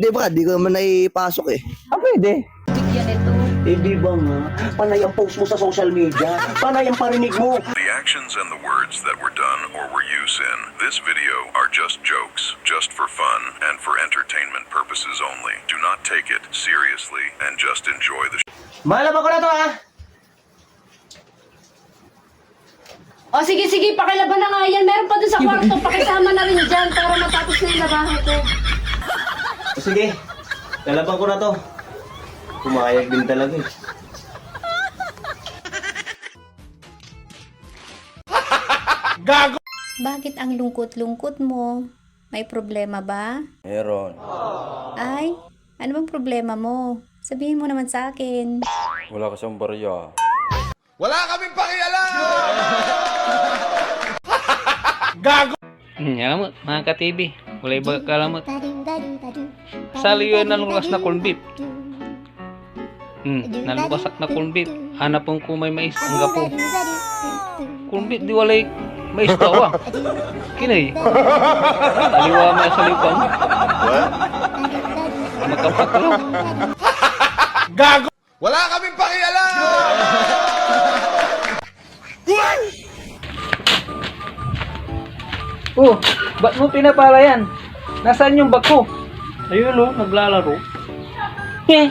Hindi Brad, di ko naman naipasok eh. Ah, pwede. Bigyan ito. Eh di ba nga, panay ang post mo sa social media, panay ang parinig mo. The actions and the words that were done or were used in this video are just jokes, just for fun and for entertainment purposes only. Do not take it seriously and just enjoy the Malaba ko na to ha! O sige, sige, pakilaban na nga yan. Meron pa doon sa kwarto. Pakisama na rin dyan para matapos na yung labahan ko. Sige, lalaban ko na to. Pumayag din talaga eh. Bakit ang lungkot-lungkot mo? May problema ba? Meron. Ay, ano bang problema mo? Sabihin mo naman sa akin. Wala ka siyang barya. Hmm, alam mo, mga ka-TV, wala iba kalamot. Sali yun naluwas na corn beef. Hmm, naluwasak na corn beef. Hanapon ko may mais, ang gapo. Corn beef, di walay mais daw ah. Kinay. Aliwa mo sa lipang. Makapak lang. Oh, ba't mo pinapala yan? Nasaan yung bako? Ayun oh, naglalaro. Eh,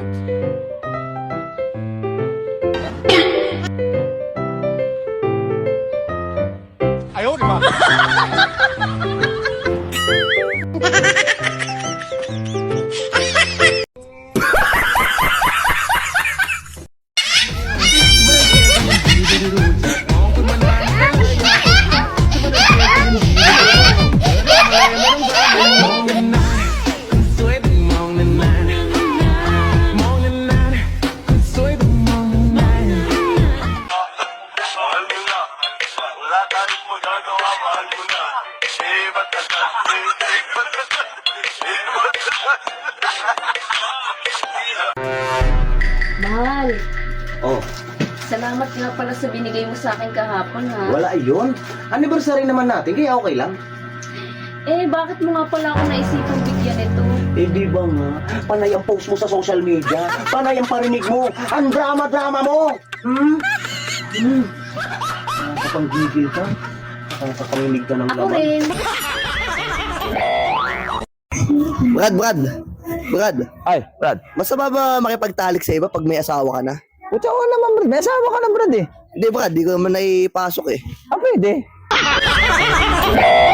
Música Oh, salamat nga pala sa binigay mo sa akin kahapon ha. wala yun. Anniversary naman natin, kaya okay lang. Eh, bakit mo nga pala ako naisipang bigyan ito? Eh di ba nga, panay ang post mo sa social media, panay ang parinig mo, ang drama-drama mo! Hmm? Hmm? Nakapanggigil ka? Nakapanginig ka ng Ako laman? rin. Brad, Brad! Brad, Ay, Brad. masama ba makipagtalik sa iba pag may asawa ka na? Putya ko naman, Brad. May asawa ka na, Brad eh. Hindi Brad, di ko naman naipasok eh. Ah, pwede.